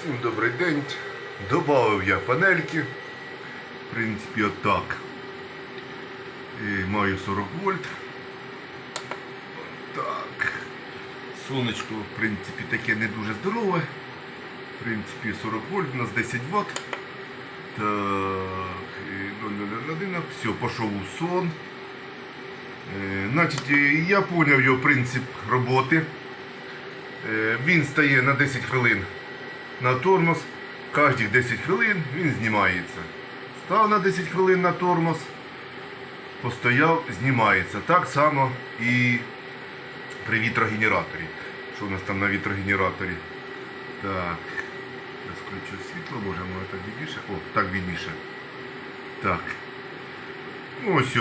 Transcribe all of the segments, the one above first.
Всім добрий день. Добавив я панельки. В принципі, отак. І маю 40 вольт. Так. Сонечко, в принципі, таке не дуже здорове. В принципі, 40 вольт, у нас 10 Вт. Так, і 0,01. Все, пішов у сон. Е, Значить, я зрозумів його принцип роботи. Е, Він стає на 10 хвилин на тормоз. Кожні 10 хвилин він знімається. Став на 10 хвилин на тормоз, постояв, знімається. Так само і при вітрогенераторі. Що у нас там на вітрогенераторі? Так. Я включу світло, може воно так більше. О, так більше. Так. Ну ось.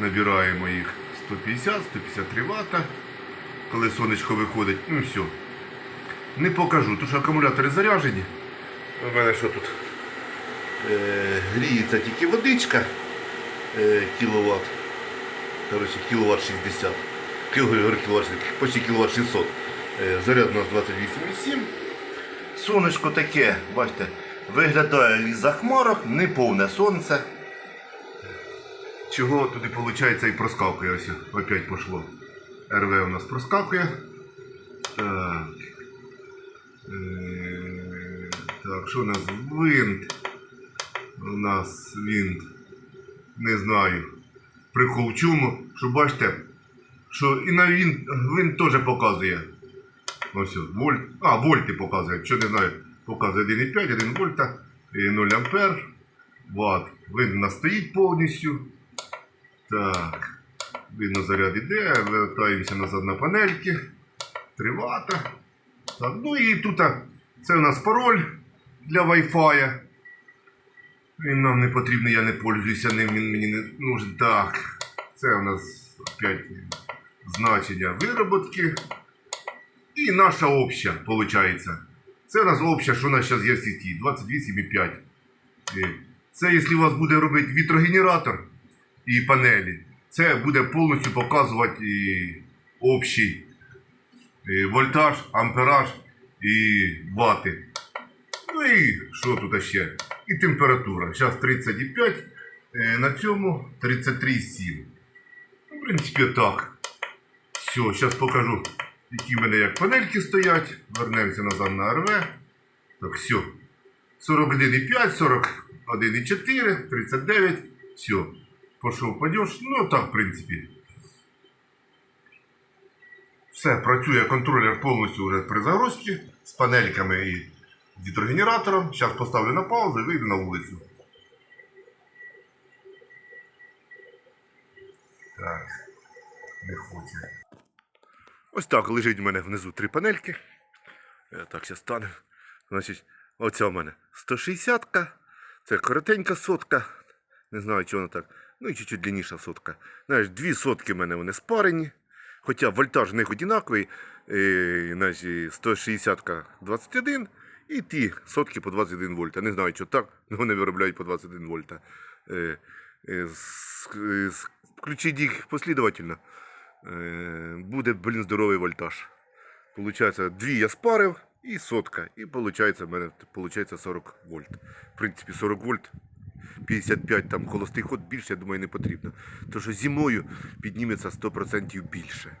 Набираємо їх 150-153 Вт. Коли сонечко виходить, ну все. Не покажу, тому що акумулятори заряджені. У мене що тут? Е, гріється тільки водичка е, кіловат. Коротше, кіловат 60. Кіловат, кіловат, 60, почти кіловат 600. Е, заряд у нас 28,7. Сонечко таке, бачите, виглядає із захмарок, не повне сонце. Чого туди виходить і проскакує ось опять пошло. РВ у нас проскакує. Так. Е, Так, що у нас? Винт. У нас винт. Не знаю. В що бачите, що і на він, він теж показує. Ось вольт. А, вольти показує. Що не знаю, показує 1,5, 1 вольта, і 0 ампер. Ват. Він у нас стоїть повністю. Так. Видно, заряд іде, вертаємося назад на панельки. 3 вата. Так, ну і тут це у нас пароль для Wi-Fi. Він нам не потрібний, я не пользуюся ним, він мені не нужен. Так. Це у нас опять значення вироботки. І наша обща, виходить. Це у нас обща, що у нас зараз є в сіті. 28,5. Е, Це якщо у вас буде робити вітрогенератор і панелі, це буде повністю показувати і общий е, вольтаж, ампераж і вати. Ну і що тут ще? І температура. Зараз 30,5, е, на цьому 33,7. Ну, в принципі, так. Все, зараз покажу, які в мене як панельки стоять. Вернемося назад на РВ. Так, все. 41,5, 41,4, 39. Все. Пішов падеж. Ну так, в принципі. Все, працює контролер повністю вже при загрузці з панельками і з гідрогенератором. Зараз поставлю на паузу і вийду на вулицю. Так, не хоче. Ось так лежить у мене внизу три панельки. Я так зараз стане. Значить, оця у мене 160-ка, це коротенька сотка. Не знаю, чого вона так. Ну і чуть-чуть длинніша сотка. Знаєш, дві сотки в мене вони спарені. Хоча вольтаж в них однаковий. Е, значить, 160 21 і ті сотки по 21 вольта. Не знаю, що так, але вони виробляють по 21 вольта. Е, е, е, Включіть їх послідовательно. Е, буде, блін, здоровий вольтаж. Получається, дві я спарив і сотка. І виходить, в мене виходить 40 вольт. В принципі, 40 вольт. 55 там холостий ход більше, я думаю, не потрібно. Тому що зимою підніметься 100% більше.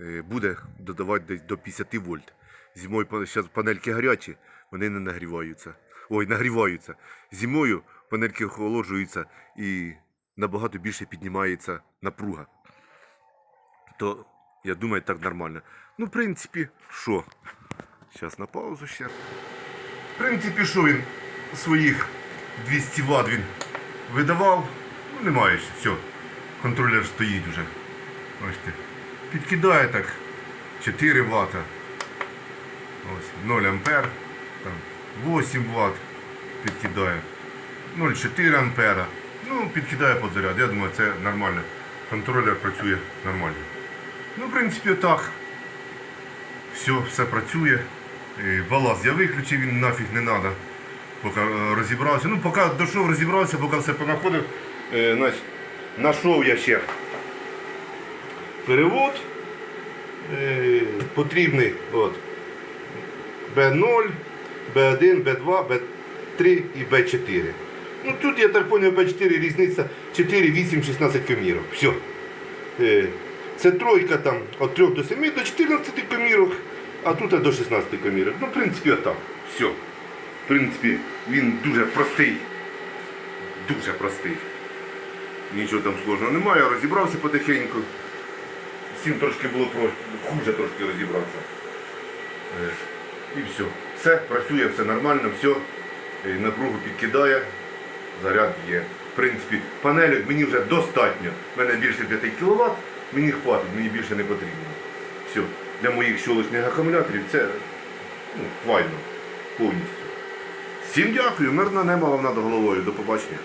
Е, Буде додавати десь до 50 вольт. Зимою зараз панельки гарячі, вони не нагріваються. Ой, нагріваються. Зимою панельки охолоджуються і набагато більше піднімається напруга. То я думаю, так нормально. Ну, в принципі, що? Зараз на паузу ще. В принципі, що він своїх 200 Вт він видавав. Ну, немає все. Контролер стоїть вже. Бачите. Підкидає так 4 Вт. Ось 0 ампер. Там 8 Вт підкидає. 0,4 ампера. Ну, підкидає під заряд. Я думаю, це нормально. Контролер працює нормально. Ну, в принципі, так. Все, все працює. Е, я виключив, він нафіг не треба. Поки е, розібрався. Ну, поки дійшов, розібрався, поки все понаходив. Е, значить, Нашов я ще перевод. Е, потрібний от, B0, B1, B2, B3 і B4. Ну тут, я так зрозумів, B4 різниця 4, 8, 16 комірок. Все. Це тройка там від 3 до 7 до 14 комірок, а тут до 16 комірок. Ну, в принципі, отак. Все. В принципі, він дуже простий. Дуже простий. Нічого там сложного немає, розібрався потихеньку. Всім трошки було про... хуже трошки розібратися. Е, І все. Все, працює, все нормально, все. Е, Напругу підкидає, заряд є. В принципі, панелек мені вже достатньо. У мене більше 5 кВт, мені хватить, мені більше не потрібно. Все. Для моїх щолочних акумуляторів це ну, хвально повністю. Всім дякую, мирне неба вам над головою. До побачення.